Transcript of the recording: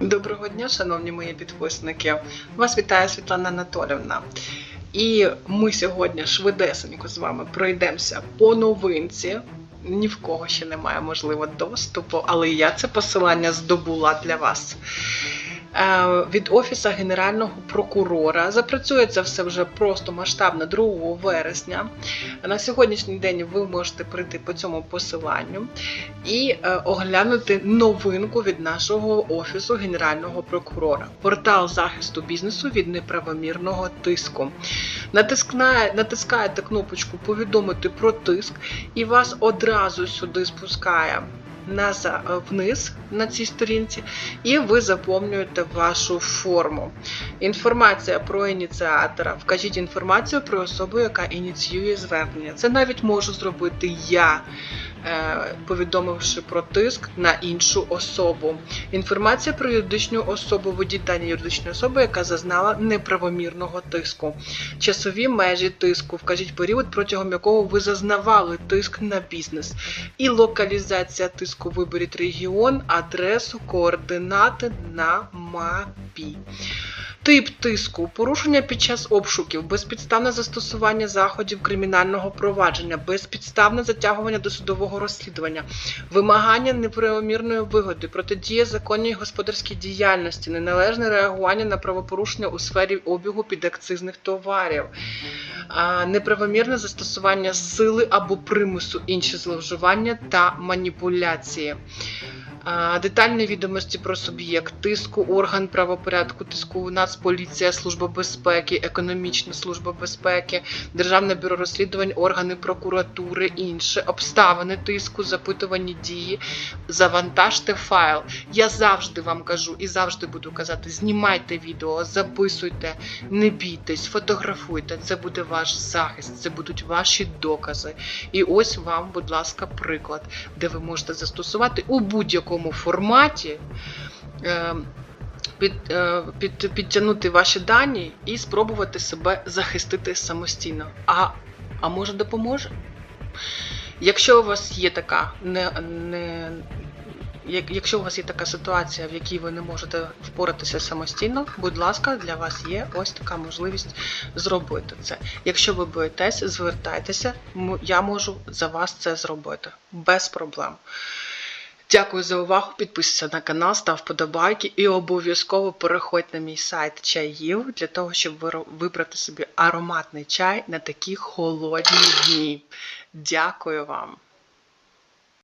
Доброго дня, шановні мої підписники. Вас вітає Світлана Анатолівна. І ми сьогодні швидесенько з вами пройдемося по новинці. Ні в кого ще немає можливо доступу, але я це посилання здобула для вас. Від Офісу Генерального прокурора запрацює це все вже просто масштабно 2 вересня. На сьогоднішній день ви можете прийти по цьому посиланню і е, оглянути новинку від нашого офісу генерального прокурора. Портал захисту бізнесу від неправомірного тиску. Натискаєте кнопочку Повідомити про тиск, і вас одразу сюди спускає. На е, вниз на цій сторінці, і ви заповнюєте вашу форму. Інформація про ініціатора. Вкажіть інформацію про особу, яка ініціює звернення. Це навіть можу зробити я, е, повідомивши про тиск на іншу особу. Інформація про юридичну особу, водій дані юридичної особи, яка зазнала неправомірного тиску. Часові межі тиску. Вкажіть період, протягом якого ви зазнавали тиск на бізнес. І локалізація тиску. Виберіть регіон, адресу, координати на мапі. Тип тиску, порушення під час обшуків, безпідставне застосування заходів кримінального провадження, безпідставне затягування до судового розслідування, вимагання неправомірної вигоди, протидія законній господарській діяльності, неналежне реагування на правопорушення у сфері обігу підакцизних товарів, неправомірне застосування сили або примусу, інші зловживання та маніпуляції. Детальні відомості про суб'єкт тиску, орган правопорядку, тиску Нацполіція, Служба безпеки, економічна служба безпеки, Державне бюро розслідувань, органи прокуратури, інше, обставини тиску, запитувані дії, завантажте файл. Я завжди вам кажу і завжди буду казати: знімайте відео, записуйте, не бійтесь, фотографуйте. Це буде ваш захист, це будуть ваші докази. І ось вам, будь ласка, приклад, де ви можете застосувати у будь-якому форматі. е, Під, е, під, підтягнути ваші дані і спробувати себе захистити самостійно. А, а може допоможе? Якщо у вас є така не, не, якщо у вас є така ситуація, в якій ви не можете впоратися самостійно, будь ласка, для вас є ось така можливість зробити це. Якщо ви боїтесь, звертайтеся, я можу за вас це зробити без проблем. Дякую за увагу. Підписуйся на канал, став подобайки і обов'язково переходь на мій сайт чаїв для того, щоб вибрати собі ароматний чай на такі холодні дні. Дякую вам!